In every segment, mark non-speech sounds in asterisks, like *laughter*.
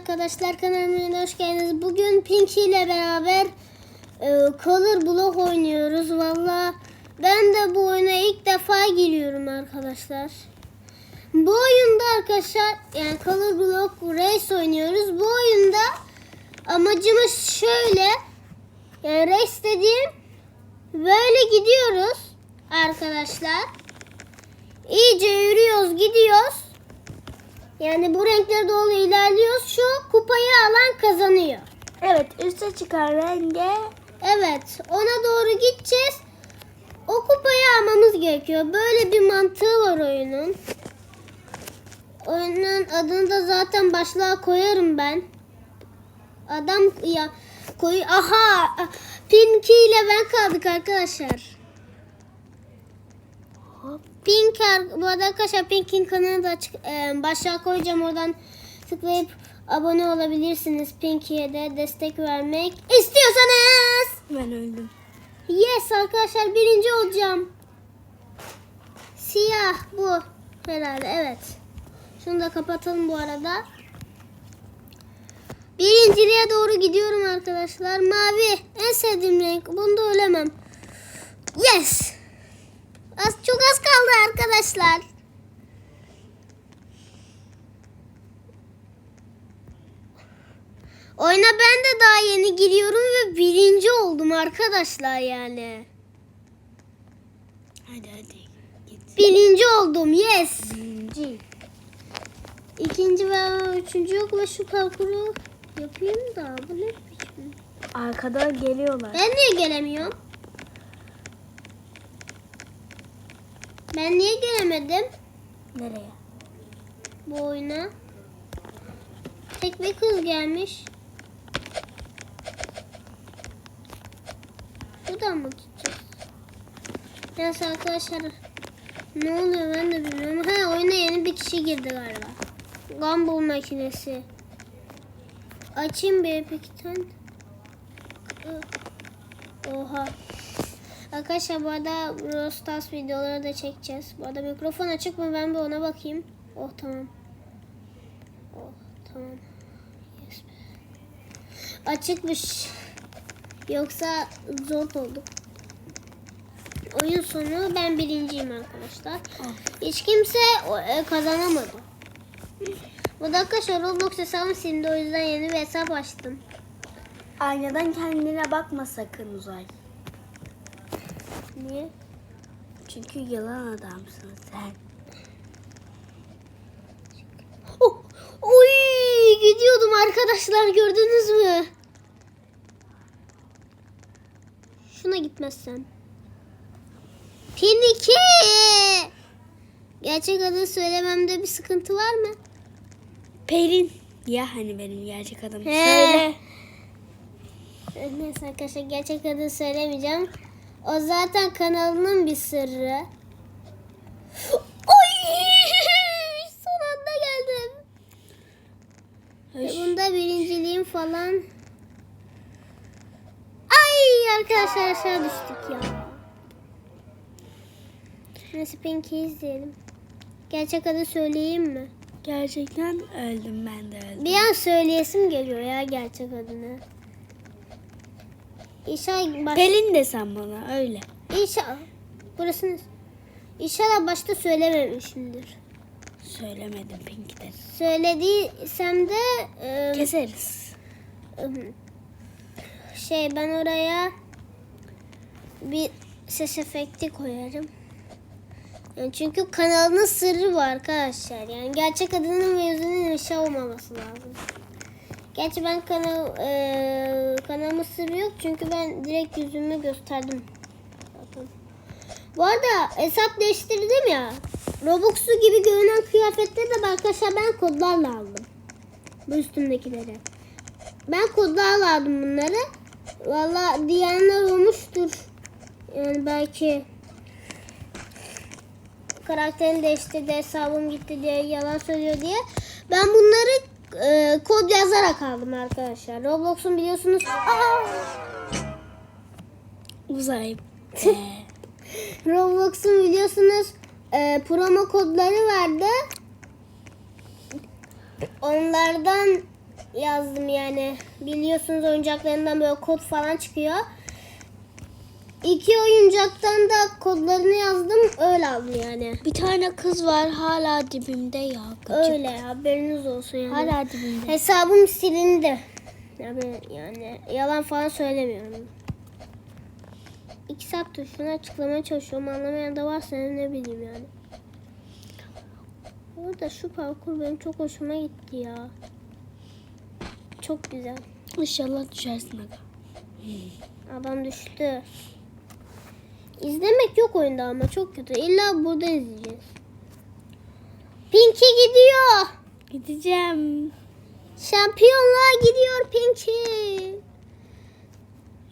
arkadaşlar kanalıma hoş geldiniz. Bugün Pinky ile beraber e, Color Block oynuyoruz. Valla ben de bu oyuna ilk defa giriyorum arkadaşlar. Bu oyunda arkadaşlar yani Color Block Race oynuyoruz. Bu oyunda amacımız şöyle yani race dediğim böyle gidiyoruz arkadaşlar. İyice yürüyoruz gidiyoruz. Yani bu renklere doğru ilerliyoruz. Şu kupayı alan kazanıyor. Evet üste çıkan renge Evet ona doğru gideceğiz. O kupayı almamız gerekiyor. Böyle bir mantığı var oyunun. Oyunun adını da zaten başlığa koyarım ben. Adam ya koy aha Pinky ile ben kaldık arkadaşlar. Pink bu arada arkadaşlar Pink'in kanalını da açık, e, başlığa koyacağım oradan tıklayıp abone olabilirsiniz. Pinky'ye de destek vermek istiyorsanız. ben öldüm. Yes arkadaşlar birinci olacağım. Siyah bu herhalde evet. Şunu da kapatalım bu arada. Birinciliğe doğru gidiyorum arkadaşlar. Mavi en sevdiğim renk. Bunda ölemem. Yes. Az çok az kaldı arkadaşlar. Oyuna ben de daha yeni giriyorum ve birinci oldum arkadaşlar yani. Hadi hadi git. Birinci oldum yes. Birinci. İkinci ve üçüncü yok ve şu parkuru yapayım da bu ne biçim? Arkadan geliyorlar. Ben niye gelemiyorum? Ben niye gelemedim Nereye? bu oyuna? Tek bir kız gelmiş. Buradan mı gideceğiz? Neyse arkadaşlar. Ne oluyor ben de bilmiyorum. Ha oyuna yeni bir kişi girdi galiba. Gumball makinesi. Açayım bir epikten. Oha. Arkadaşlar bu arada Brawl Stars videoları da çekeceğiz. Bu arada mikrofon açık mı ben bir ona bakayım. Oh tamam. Oh tamam. Yes be. Açıkmış. Yoksa zor oldu. Oyun sonu ben birinciyim arkadaşlar. Hiç kimse e, kazanamadı. Bu da arkadaşlar Roblox hesabım silindi o yüzden yeni bir hesap açtım. Aynadan kendine bakma sakın Uzay. Niye? Çünkü yalan adamsın sen. Oh, oy gidiyordum arkadaşlar gördünüz mü? Şuna gitmezsem. Pin 2. Gerçek adını söylememde bir sıkıntı var mı? Pelin. Ya hani benim gerçek adım. Söyle. Neyse arkadaşlar gerçek adını söylemeyeceğim. O zaten kanalının bir sırrı. Oy! *laughs* Son anda geldim. Hoş. bunda birinciliğim falan. Ay arkadaşlar aşağı düştük ya. Neyse Pinky izleyelim. Gerçek adı söyleyeyim mi? Gerçekten öldüm ben de öldüm. Bir an söyleyesim geliyor ya gerçek adını. İnşallah baş... Pelin de sen bana öyle. İnşallah. Burasını... İnşallah başta söylememişimdir. Söylemedim Pink'te. Söylediysem de e, Keseriz. şey ben oraya bir ses efekti koyarım. Yani çünkü kanalının sırrı var arkadaşlar. Yani gerçek adının ve yüzünün ifşa olmaması lazım. Gerçi ben kanal e, kanalımın sırrı yok çünkü ben direkt yüzümü gösterdim. Zaten. Bu arada hesap değiştirdim ya. Robux'u gibi görünen kıyafetleri de arkadaşlar ben kodlarla aldım. Bu üstümdekileri. Ben kodlarla aldım bunları. Valla diyenler olmuştur. Yani belki karakterini değiştirdi, hesabım gitti diye yalan söylüyor diye. Ben bunları e, kod yazarak aldım arkadaşlar. Roblox'un biliyorsunuz. Aa! Uzay. Ee, *laughs* Roblox'un biliyorsunuz e, promo kodları vardı. Onlardan yazdım yani. Biliyorsunuz oyuncaklarından böyle kod falan çıkıyor. İki oyuncaktan da kodlarını yazdım. Öyle aldım yani. Bir tane kız var hala dibimde ya. Gıcık. Öyle haberiniz olsun yani. Hala dibimde. Hesabım silindi. Yani, yani yalan falan söylemiyorum. İki saattir şunu açıklamaya çalışıyorum. Anlamayan da varsa ne bileyim yani. Orada şu parkur benim çok hoşuma gitti ya. Çok güzel. İnşallah düşersin aga. Adam düştü. İzlemek yok oyunda ama çok kötü. İlla burada izleyeceğiz. Pinky gidiyor. Gideceğim. Şampiyonluğa gidiyor Pinky.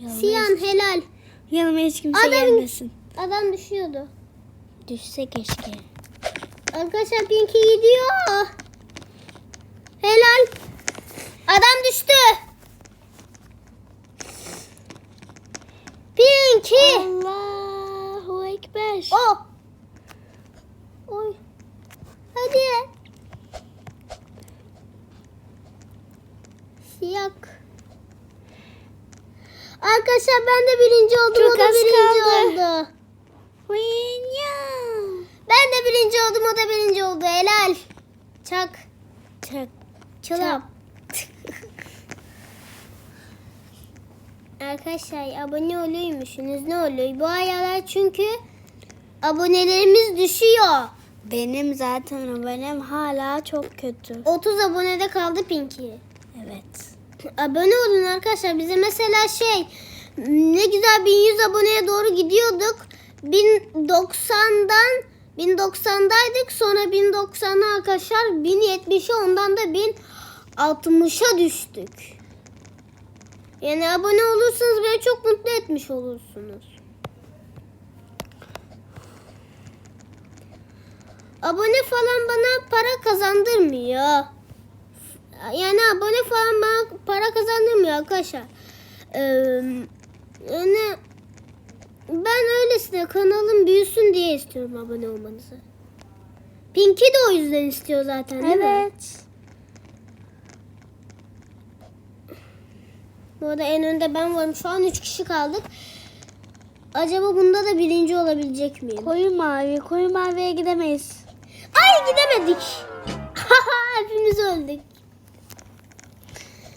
Yanıma Siyan helal. yanıma hiç kimse Adam- gelmesin. Adam düşüyordu. Düşse keşke. Arkadaşlar Pinky gidiyor. Helal. Adam düştü. Pinky. Allahu Ekber. O. Oy. Hadi. Siyak. Arkadaşlar ben de birinci oldum. Çok o da az birinci kaldı. oldu. Ben de birinci oldum. O da birinci oldu. Helal. Çak. Çak. Çılap. Arkadaşlar abone oluyormuşsunuz. Ne oluyor? Bu ayalar çünkü abonelerimiz düşüyor. Benim zaten abonem hala çok kötü. 30 abonede kaldı Pinky. Evet. Abone olun arkadaşlar. Bize mesela şey ne güzel 1100 aboneye doğru gidiyorduk. 1090'dan 1090'daydık. Sonra 1090'a arkadaşlar 1070'e ondan da 1060'a düştük. Yani abone olursanız beni çok mutlu etmiş olursunuz. Abone falan bana para kazandırmıyor. Yani abone falan bana para kazandırmıyor arkadaşlar. Ee, yani ben öylesine kanalım büyüsün diye istiyorum abone olmanızı. Pinky de o yüzden istiyor zaten değil mi? Evet. Bu arada en önde ben varım. Şu an 3 kişi kaldık. Acaba bunda da birinci olabilecek miyim? Koyu mavi. Koyu maviye gidemeyiz. Ay gidemedik. *laughs* Hepimiz öldük.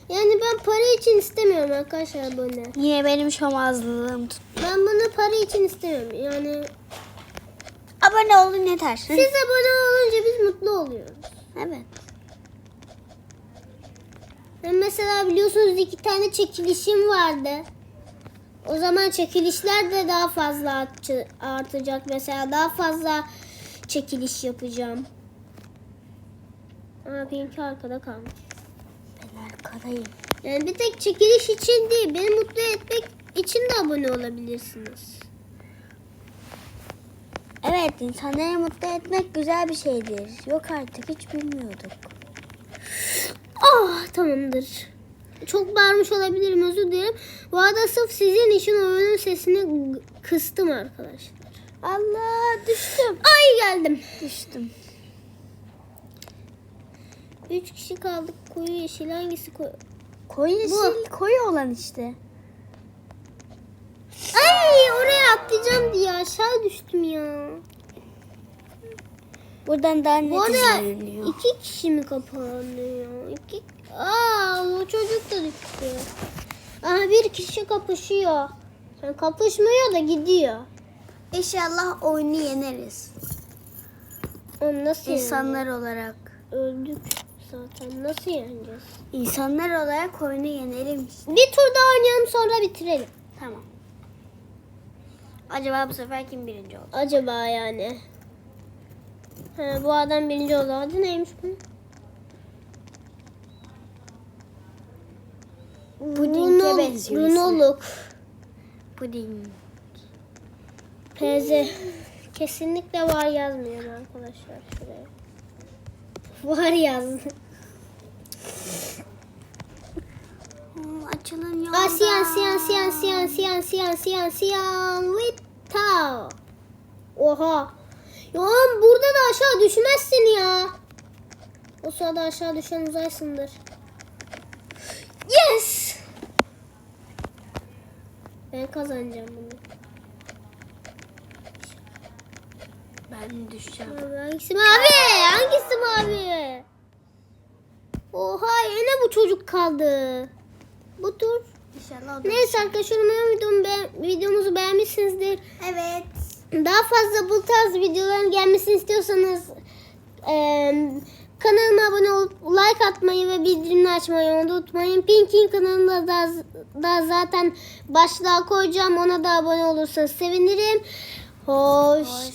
Yani ben para için istemiyorum arkadaşlar abone. Yine benim şomazlığım tut. Ben bunu para için istemiyorum. Yani Abone olun yeter. siz abone olunca biz mutlu oluyoruz. Evet. Ben mesela biliyorsunuz iki tane çekilişim vardı. O zaman çekilişler de daha fazla artacak. Mesela daha fazla çekiliş yapacağım. Ama Pinky arkada kalmış. Ben arkadayım. Yani bir tek çekiliş için değil, beni mutlu etmek için de abone olabilirsiniz. Evet insanları mutlu etmek güzel bir şeydir. Yok artık hiç bilmiyorduk. Ah tamamdır. Çok bağırmış olabilirim özür dilerim. Bu arada sırf sizin için oyunun sesini kıstım arkadaşlar. Allah düştüm. Ay geldim. Düştüm. Üç kişi kaldık. Koyu yeşil hangisi koyu? Koyu yeşil koyu olan işte. Ay oraya atlayacağım diye aşağı düştüm ya. Buradan daha net Bu arada iki kişi mi kapanıyor? İki... Aa o çocuk da düştü. Aha bir kişi kapışıyor. Yani kapışmıyor da gidiyor. İnşallah oyunu yeneriz. Oğlum nasıl İnsanlar olarak. Öldük zaten. Nasıl yeneceğiz? İnsanlar olarak oyunu yenelim. Bir tur daha oynayalım sonra bitirelim. Tamam. Acaba bu sefer kim birinci oldu? Acaba yani. Ha, bu adam birinci oldu. Adı neymiş bu? Pudinge benziyor ismi. Runoluk. Puding. PZ kesinlikle var yazmıyorum arkadaşlar şuraya. Var yazdım. Açılın yolda. Aa, siyan siyan siyan siyan siyan siyan siyan siyan with tau. Oha. Ya burada da aşağı düşmezsin ya. O sırada aşağı düşen uzaysındır. Yes. Ben kazanacağım bunu. Ben düşeceğim. Mavi, hangisi mavi? Hangisi mavi? Oha yine bu çocuk kaldı. Bu tur. İnşallah Neyse arkadaşlar umarım videomu be- videomuzu beğenmişsinizdir. Evet. Daha fazla bu tarz videoların gelmesini istiyorsanız eee, kanalıma abone olup like atmayı ve bildirimleri açmayı unutmayın. Pink'in kanalında da, da zaten başlığa koyacağım. Ona da abone olursanız sevinirim. Hoşçakalın.